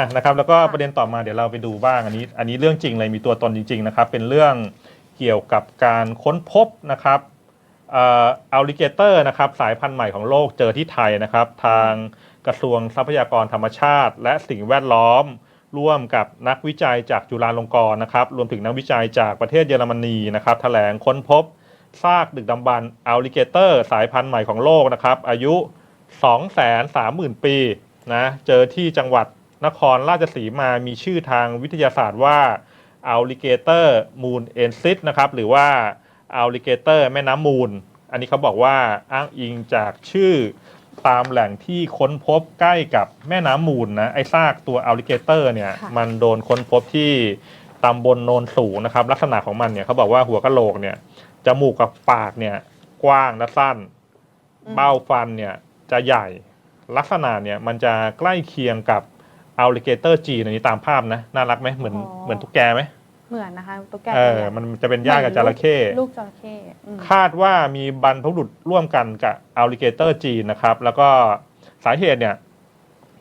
อะนะครับแล้วก็ประเด็นต่อมาเดี๋ยวเราไปดูบ้างอันนี้ อันนี้เรื่องจริงเลยมีตัวตนจริง ๆ นะครับ เป็นเรื่องเกี่ยวกับการค้นพบนะครับเอัลลิเกเตอร์นะครับสายพันธุ์ใหม่ของโลกเจอที่ไทยนะครับ ทางกระทรวงทรัพยากรธรรมชาติ และสิ่งแวดล้อม ร่วมกับนักวิจัยจากจุฬาลงกรณ์นะครับ รวมถึงนักวิจัยจากประเทศเยอรมนีนะครับแถลงค้นพบซากดึกดำบรรพ์อัลลิเกเตอร์ สายพันธุ์ใหม่ของโลกนะครับ อายุ 230,000 ปีนะเจอที่จังหวัด นครราชสีมามีชื่อทางวิทยาศาสตร์ว่า Alligator Moon e n s i t นะครับ หรือว่า Alligator แม่น้ำมูล อันนี้เขาบอกว่าอ้างอิงจากชื่อตามแหล่งที่ค้นพบใกล้กับแม่น้ำมูลนะ ไอ้ซากตัว Alligator เนี่ยค่ะมันโดนค้นพบที่ตำบลโนนสูงนะครับ ลักษณะของมันเนี่ยเขาบอกว่าหัวกะโหลกเนี่ยจมูกกับปากเนี่ยกว้างและสั้นอืมเบ้าฟันเนี่ยจะใหญ่ลักษณะเนี่ยมันจะใกล้เคียงกับ อัลลิเกเตอร์จีนอันนี้ตามภาพนะ น่ารักไหมเหมือนอ๋อ เหมือนตุ๊กแกไหมเหมือนนะคะตุ๊กแกเอตัวอใหญ่มันจะเป็นญาติกับจระเข้ลูกจระเข้อืมคาดว่ามีบรรพบุรุษร่วมกันกับอัลลิเกเตอร์จีนนะครับ แล้วก็สาเหตุเนี่ย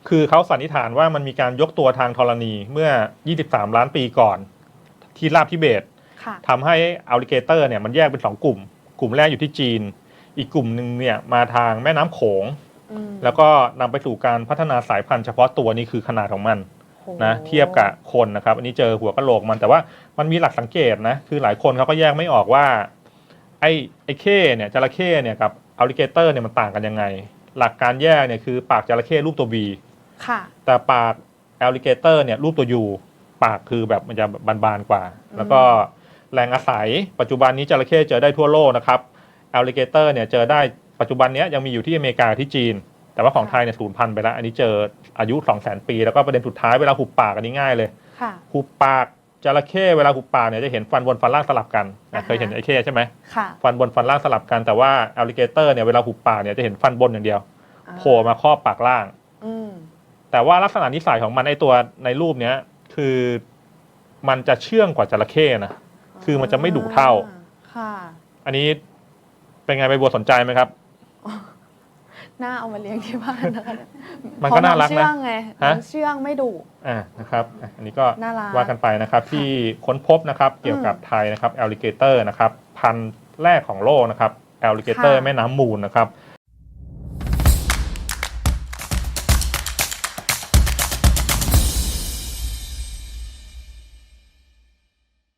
คือเขาสันนิษฐานว่ามันมีการยกตัวทางธรณีเมื่อ 23 ล้านปีก่อน ที่ราบทิเบต ค่ะ ทำให้อัลลิเกเตอร์เนี่ยมันแยกเป็นสองกลุ่ม กลุ่มแรกอยู่ที่จีน อีกกลุ่มหนึ่งเนี่ยมาทางแม่น้ำโขงอืม แล้วก็นำไปสู่การพัฒนาสายพันธุ์เฉพาะตัวนี่คือขนาดของมันโหนะเทียบกับคนนะครับ อันนี้เจอหัวกะโหลกมันแต่ว่ามันมีหลักสังเกตนะคือหลายคนเขาก็แยกไม่ออกว่า ไอ้ไอ้เข้เนี่ยจระเข้เนี่ยกับอัลลิเกเตอร์เนี่ยมันต่างกันยังไง หลักการแยกเนี่ยคือปากจระเข้รูปตัว V ค่ะ แต่ปากแอลลิเกเตอร์เนี่ยรูปตัว U ปากคือแบบมันจะบานๆกว่าอืมแล้วก็แหล่งอาศัยปัจจุบันนี้จระเข้เจอได้ทั่วโลกนะครับแอลลิเกเตอร์เนี่ยเจอได้ปัจจุบันเนี้ยยังมีอยู่ที่อเมริกาที่จีน แต่ว่าของไทยเนี่ยสูญพันธุ์ไปแล้ว อันนี้เจออายุ2 0 0 0 0 0 ปี แล้วก็ประเด็นสุดท้ายเวลาหุบปากอันนี้ง่ายเลยค่ะ หุบปากจระเข้เวลาหุบปากเนี่ยจะเห็นฟันบนฟันล่างสลับกันอ่านะฮะ เคยเห็นไอ้เข้ใช่ไหมค่ะฟันบนฟันล่างสลับกันแต่ว่าแอลลิเกเตอร์เนี่ยเวลาหุบปากเนี่ยจะเห็นฟันบนอย่างเดียวอ่าโผล่มาครอบปากล่าง อืมแต่ว่าลักษณะนิสัยของมันไอตัวในรูปเนี้ยคือมันจะเชื่องกว่าจระเข้นะ คือมันจะไม่ดุเท่า ค่ะ อันนี้เป็นไงใบบัวสนใจไหมครับ น่าเอามาเลี้ยงที่บ้านนะคะมันก็น่ารักนะเพราะองเชื่องไงฮะน้องเชื่องไม่ดุ อ่านะครับอะอันนี้ก็น่ารักว่ากันไปนะครับที่ค้นพบนะครับเกี่ยวกับไทยนะครับแอลลิเกเตอร์นะครับพันธุ์แรกของโลกนะครับแอลลิเกเตอร์ค่ะ แม่น้ำมูลนะครับ